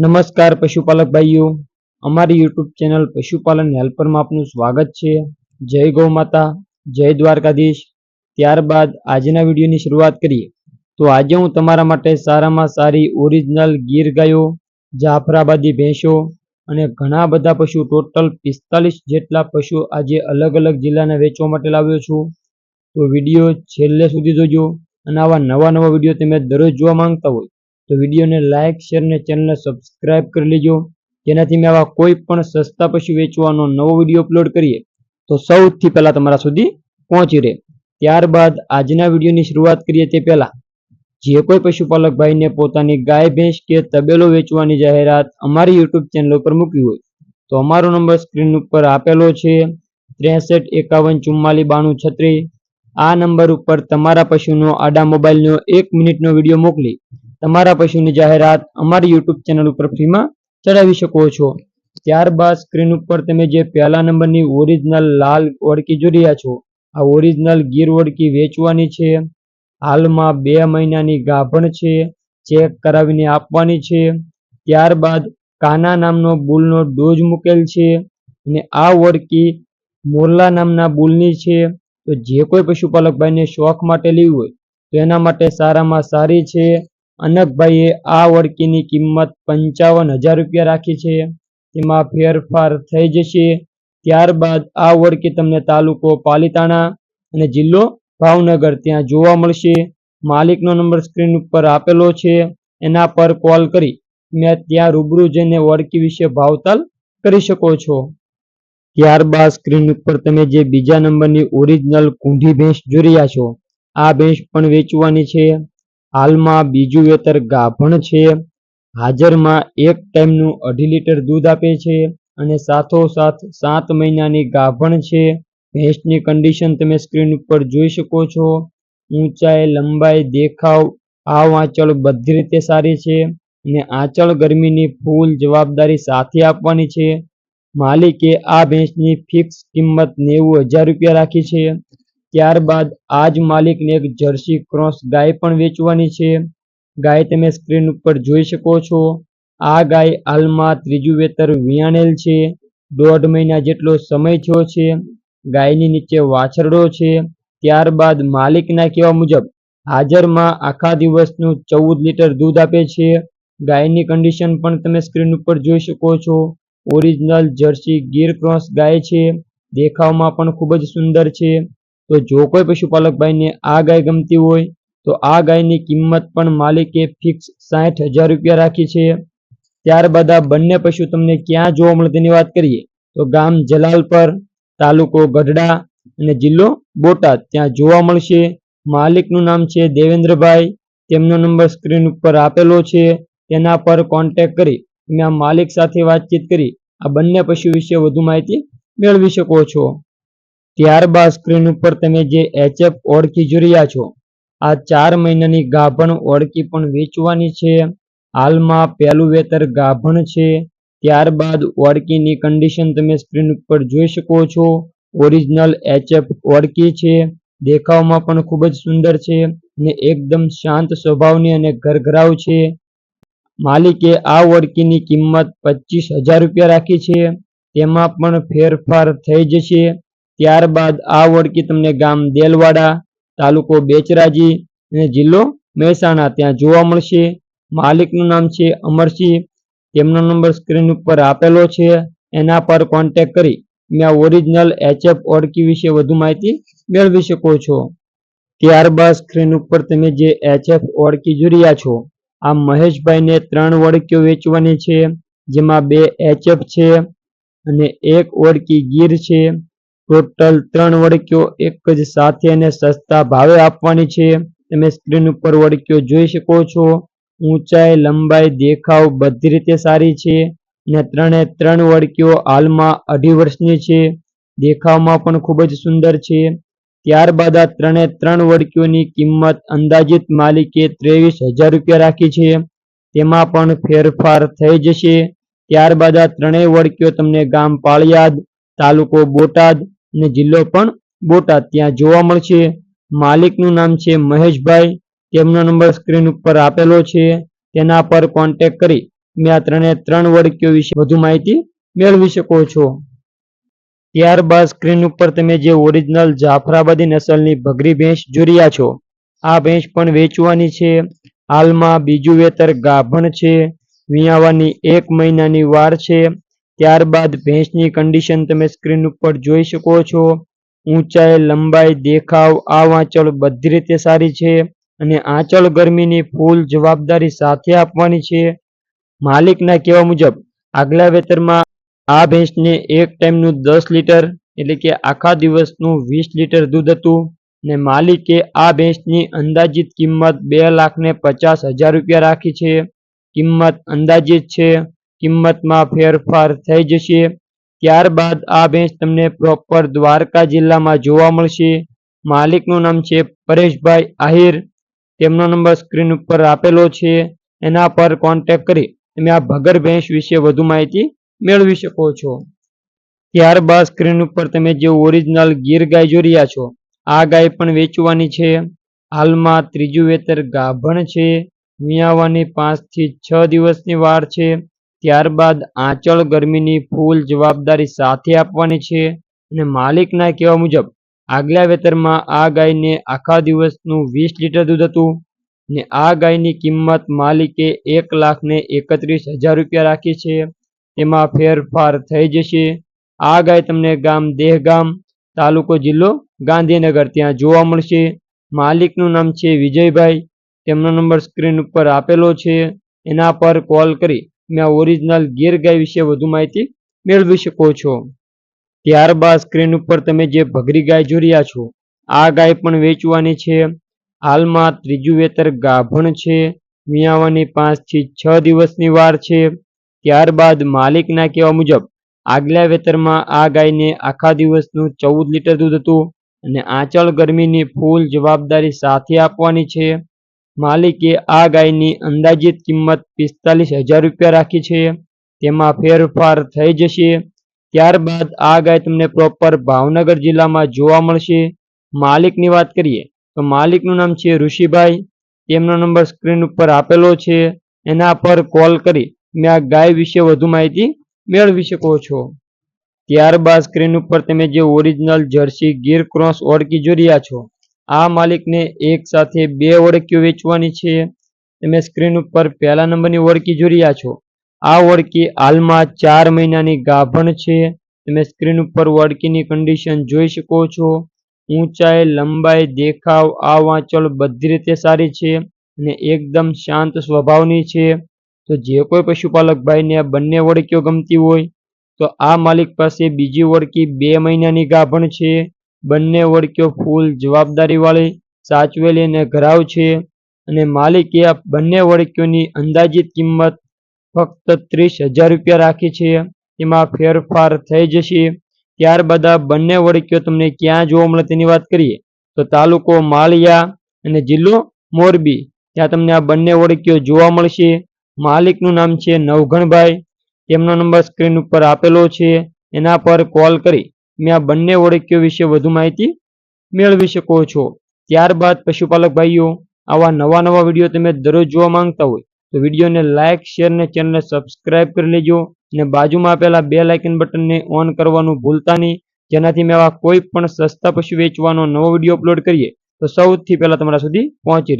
નમસ્કાર પશુપાલક ભાઈઓ. અમારી યુટ્યુબ ચેનલ પશુપાલન હેલ્પરમાં આપનું સ્વાગત છે. જય ગૌ માતા, જય દ્વારકાધીશ. ત્યારબાદ આજના વિડીયોની શરૂઆત કરીએ. તો આજે હું તમારા માટે સારામાં સારી ઓરિજિનલ ગીર ગાયો, જાફરાબાદી ભેંસો અને ઘણા બધા પશુ ટોટલ પિસ્તાલીસ જેટલા પશુ આજે અલગ અલગ જિલ્લાના વેચવા માટે લાવ્યો છું. તો વીડિયો છેલ્લે સુધી જોજો અને આવા નવા નવા વીડિયો તમે દરરોજ જોવા માંગતા હોય તો વિડીયોને લાઇક શેર અને ચેનલને સબસ્ક્રાઇબ કરી લેજો. જેનાથી મેં આવા કોઈ પણ સસ્તા પશુ વેચવાનો નવો વીડિયો અપલોડ કરીએ, તો સૌથી પહેલાં તમારા સુધી પહોંચી રહે. ત્યારબાદ આજના વિડીયોની શરૂઆત કરીએ તે પહેલાં, જે કોઈ પશુપાલક ભાઈને પોતાની ગાય, ભેંસ કે તબેલો વેચવાની જાહેરાત અમારી યુટ્યુબ ચેનલ ઉપર મૂકવી હોય, તો અમારો નંબર સ્ક્રીન ઉપર આપેલો છે, ત્રેસઠ એકાવન ચુમ્માલી બાણું છત્રીસ. આ નંબર ઉપર તમારા પશુનો આડા મોબાઈલનો એક મિનિટનો વીડિયો મોકલી તમારા પશુની જાહેરાત અમારી યુટ્યુબ ચેનલ ઉપર ફ્રીમાં ચડાવી શકો છો. ત્યારબાદ સ્ક્રીન ઉપર તમે જે પહેલા નંબરની ઓરિજિનલ લાલ ઓળકી જોઈ રહ્યા છો, આ ઓરિજિનલ ગીર ઓળકી વેચવાની છે. હાલમાં બે મહિનાની ગાભણ છે, ચેક કરાવીને આપવાની છે. ત્યારબાદ કાના નામનો બુલનો ડોઝ મૂકેલ છે અને આ ઓળકી મોરલા નામના બુલની છે. તો જે કોઈ પશુપાલક ભાઈને શોખ માટે લેવી હોય તો એના માટે સારામાં સારી છે. અનકભાઈએ આ વળકીની કિંમત પંચાવન હજાર રૂપિયા રાખી છે. તેમાં ફેરફાર થઈ જશે. ત્યારબાદ આ વળકી તમને તાલુકો પાલીતાણા અને જિલ્લો ભાવનગર ત્યાં જોવા મળશે. માલિકનો નંબર સ્ક્રીન ઉપર આપેલો છે. એના પર કોલ કરી મેં ત્યાં રૂબરૂ જઈને વળકી વિશે ભાવતાલ કરી શકો છો. ત્યારબાદ સ્ક્રીન ઉપર તમે જે બીજા નંબરની ઓરિજિનલ કુંઢી ભેંસ જોઈ રહ્યા છો, આ ભેંસ પણ વેચવાની છે. હાલમાં બીજું વેતર ગાભણ છે. હાજરમાં એક ટાઈમનું અઢી લીટર દૂધ આપે છે અને સાથોસાથ સાત મહિનાની ગાભણ છે. ભેંસની કન્ડિશન તમે સ્ક્રીન ઉપર જોઈ શકો છો. ઊંચાઈ, લંબાઈ, દેખાવ, આવ આંચળ બધી રીતે સારી છે અને આંચળ ગરમીની ફૂલ જવાબદારી સાથે આપવાની છે. માલિકે આ ભેંસની ફિક્સ કિંમત નેવું હજાર રૂપિયા રાખી છે. ત્યારબાદ આ જ માલિકને એક જર્સી ક્રોસ ગાય પણ વેચવાની છે. ગાય તમે સ્ક્રીન ઉપર જોઈ શકો છો. આ ગાય હાલમાં ત્રીજું વેતર વિયાણેલ છે. દોઢ મહિના જેટલો સમય થયો છે. ગાયની નીચે વાછરડો છે. ત્યારબાદ માલિકના કહેવા મુજબ, હાજરમાં આખા દિવસનું ચૌદ લીટર દૂધ આપે છે. ગાયની કન્ડિશન પણ તમે સ્ક્રીન ઉપર જોઈ શકો છો. ઓરિજિનલ જર્સી ગીર ક્રોસ ગાય છે. દેખાવમાં પણ ખૂબ જ સુંદર છે. તો જો કોઈ પશુપાલક ભાઈને આ ગાય ગમતી હોય, તો આ ગાયની કિંમત પણ માલિકે ફિક્સ સાઠ હજાર રૂપિયા રાખી છે. ત્યારબાદ આ બંને પશુ તમને ક્યાં જોવા મળે તેની વાત કરીએ. તો ગામ જલાલપર, તાલુકો ગઢડા અને જિલ્લો બોટાદ. ત્યાં જોવા મળશે. માલિકનું નામ છે દેવેન્દ્રભાઈ. તેમનો નંબર સ્ક્રીન ઉપર આપેલો છે. તેના પર કોન્ટેક્ટ કરી તમે આ માલિક સાથે વાતચીત કરી આ બંને પશુ વિશે વધુ માહિતી મેળવી શકો છો. ત્યારબાદ સ્ક્રીન ઉપર તમે જે એચએફ ઓળખી જોઈ છો, આ ચાર મહિનાની ગાભણ ઓળખી પણ વેચવાની છે. હાલમાં પહેલું વેતર ગાભણ છે. ત્યારબાદ ઓળકીની કન્ડિશન તમે સ્ક્રીન ઉપર જોઈ શકો છો. ઓરિજિનલ એચએફ ઓળકી છે. દેખાવમાં પણ ખૂબ જ સુંદર છે ને એકદમ શાંત સ્વભાવની અને ઘરઘરાવ છે. માલિકે આ ઓળકીની કિંમત પચીસ હજાર રૂપિયા રાખી છે. તેમાં પણ ફેરફાર થઈ જશે. ત્યારબાદ આ ઓળખી તમને ગામ દેલવાડા, તાલુકો બેચરાજી અને જિલ્લો મહેસાણા. ત્યાં જોવા મળશે. માલિકનું નામ છે અમરસિંહ. તેમનો નંબર સ્ક્રીન ઉપર આપેલો છે. એના પર કોન્ટેક કરી તમે આ ઓરિજિનલ એચએફ ઓળકી વિશે વધુ માહિતી મેળવી શકો છો. ત્યારબાદ સ્ક્રીન ઉપર તમે જે એચએફ ઓળકી જોઈ રહ્યા છો, આ મહેશભાઈને ત્રણ વળકીઓ વેચવાની છે. જેમાં બે એચએફ છે અને એક ઓળકી ગીર છે. ટોટલ ત્રણ વડકીઓ એક જ સાથે અને સસ્તા ભાવે આપવાની છે. તમે સ્ક્રીન ઉપર વળકીઓ જોઈ શકો છો. ઊંચાઈ, લંબાઈ, દેખાવ બધી રીતે સારી છે અને ત્રણે ત્રણ વળકીઓ હાલમાં અઢી વર્ષની છે. દેખાવમાં પણ ખૂબ જ સુંદર છે. ત્યારબાદ આ ત્રણે ત્રણ વળકીઓની કિંમત અંદાજિત માલિકે ત્રેવીસ હજાર રૂપિયા રાખી છે. તેમાં પણ ફેરફાર થઈ જશે. ત્યારબાદ આ ત્રણેય વળકીઓ તમને ગામ પાળિયાદ, તાલુકો બોટાદ અને જિલ્લો પણ બોટાદ. ત્યાં જોવા મળશે. માલિકનું નામ છે મહેશભાઈ. તેમનો નંબર સ્ક્રીન ઉપર આપેલો છે. તેના પર કોન્ટેક કરી તમે આ ત્રણે ત્રણ વળકીઓ વિશે વધુ માહિતી મેળવી શકો છો. ત્યારબાદ સ્ક્રીન ઉપર તમે જે ઓરિજિનલ જાફરાબાદી નસલની ભગરી ભેંસ જોઈ છો, આ ભેંસ પણ વેચવાની છે. હાલમાં બીજું વેતર ગાભણ છે. વિયાવાની એક મહિનાની વાર છે. ત્યારબાદ ભેંસની કન્ડિશન તમે સ્ક્રીન ઉપર જોઈ શકો છો. ઊંચાઈ, લંબાઈ, દેખાવ, આ આંચળ બધી રીતે સારી છે અને આંચળ ગરમીની ફૂલ જવાબદારી સાથે આપવાની છે. માલિકના કહેવા મુજબ, આગલા વેતરમાં આ ભેંસને એક ટાઈમનું દસ લીટર એટલે કે આખા દિવસનું વીસ લીટર દૂધ હતું ને માલિકે આ ભેંસની અંદાજિત કિંમત બે લાખ ને પચાસ હજાર રૂપિયા રાખી છે. કિંમત અંદાજિત છે કિંમતમાં ફેરફાર થઈ જશે. ત્યારબાદ આ ભેંસ તમને પ્રોપર દ્વારકા જિલ્લામાં જોવા મળશે. માલિકનું નામ છે પરેશભાઈ આહિર. તેમનો નંબર સ્ક્રીન ઉપર આપેલો છે. એના પર કોન્ટેક્ટ કરી તમે આ ભગર ભેંસ વિશે વધુ માહિતી મેળવી શકો છો. ત્યારબાદ સ્ક્રીન ઉપર તમે જે ઓરિજિનલ ગીર ગાય જોઈ રહ્યા છો, આ ગાય પણ વેચવાની છે. હાલમાં ત્રીજું વેતર ગાભણ છે. મિયાવાની પાંચથી છ દિવસની વાર છે. ત્યારબાદ આંચળ ગરમીની ફૂલ જવાબદારી સાથે આપવાની છે અને માલિકના કહેવા મુજબ, આગલા વેતરમાં આ ગાયને આખા દિવસનું વીસ લીટર દૂધ હતું ને આ ગાયની કિંમત માલિકે એક લાખ ને એકત્રીસ હજાર રૂપિયા રાખી છે. તેમાં ફેરફાર થઈ જશે. આ ગાય તમને ગામ દેહગામ તાલુકો જિલ્લો ગાંધીનગર ત્યાં જોવા મળશે. માલિકનું નામ છે વિજયભાઈ. તેમનો નંબર સ્ક્રીન ઉપર આપેલો છે. એના પર કોલ કરી તમે આ ઓરિજિનલ ગીર ગાય વિશે વધુ માહિતી મેળવી શકો છો. ત્યારબાદ સ્ક્રીન ઉપર તમે જે ભગરી ગાય જોઈ રહ્યા છો, આ ગાય પણ વેચવાની છે. હાલમાં ત્રીજું વેતર ગાભણ છે. મિયાવાની પાંચથી છ દિવસની વાર છે. ત્યારબાદ માલિકના કહેવા મુજબ, આગલા વેતરમાં આ ગાયને આખા દિવસનું ચૌદ લીટર દૂધ હતું અને આંચળ ગરમીની ફૂલ જવાબદારી સાથે આપવાની છે. માલિકે આ ગાયની અંદાજિત કિંમત પિસ્તાલીસ હજાર રૂપિયા રાખી છે. તેમાં ફેરફાર થઈ જશે. ત્યારબાદ આ ગાય તમને પ્રોપર ભાવનગર જિલ્લામાં જોવા મળશે. માલિકની વાત કરીએ તો માલિકનું નામ છે ઋષિભાઈ. તેમનો નંબર સ્ક્રીન ઉપર આપેલો છે. એના પર કોલ કરી તમે આ ગાય વિશે વધુ માહિતી મેળવી શકો છો. ત્યારબાદ સ્ક્રીન ઉપર તમે જે ઓરિજિનલ જર્સી ગીર ક્રોસ ઓળખી જોઈ રહ્યા છો. આ માલિકને એક સાથે બે ઓળખીઓ વેચવાની છે. તમે સ્ક્રીન ઉપર પહેલા નંબરની ઓળખી જોઈ રહ્યા છો. આ ઓળકી હાલમાં ચાર મહિનાની ગાભણ છે. તમે સ્ક્રીન ઉપર ઓળખીની કન્ડિશન જોઈ શકો છો. ઊંચાઈ, લંબાઈ, દેખાવ, આ વાંચળ બધી રીતે સારી છે અને એકદમ શાંત સ્વભાવની છે. તો જે કોઈ પશુપાલક ભાઈને આ બંને ઓળખીઓ ગમતી હોય, તો આ માલિક પાસે બીજી ઓળખી બે મહિનાની ગાભણ છે. બંને ઓળકીઓ ફૂલ જવાબદારીવાળી સાચવેલી અને ઘરાવ છે. અને માલિકે આ બંને ઓળકીઓની અંદાજિત કિંમત ફક્ત ત્રીસ હજાર રૂપિયા રાખી છે. એમાં ફેરફાર થઈ જશે. ત્યારબાદ આ બંને વળકીઓ તમને ક્યાં જોવા મળે તેની વાત કરીએ. તો તાલુકો માળિયા અને જિલ્લો મોરબી. ત્યાં તમને આ બંને વળકીઓ જોવા મળશે. માલિકનું નામ છે નવઘણભાઈ. તેમનો નંબર સ્ક્રીન ઉપર આપેલો છે. એના પર કોલ કરી તમે આ બંને ઓળખ્યો વિશે વધુ માહિતી મેળવી શકો છો. ત્યારબાદ પશુપાલક ભાઈઓ, આવા નવા નવા વીડિયો તમે દરરોજ જોવા માંગતા હોય તો વિડીયોને લાઇક શેર ને ચેનલને સબસ્ક્રાઇબ કરી લેજો અને બાજુમાં આપેલા બે લાઇકન બટનને ઓન કરવાનું ભૂલતા નહીં. જેનાથી મેં આવા કોઈ પણ સસ્તા પશુ વેચવાનો નવો વીડિયો અપલોડ કરીએ તો સૌથી પહેલાં તમારા સુધી પહોંચી રહે.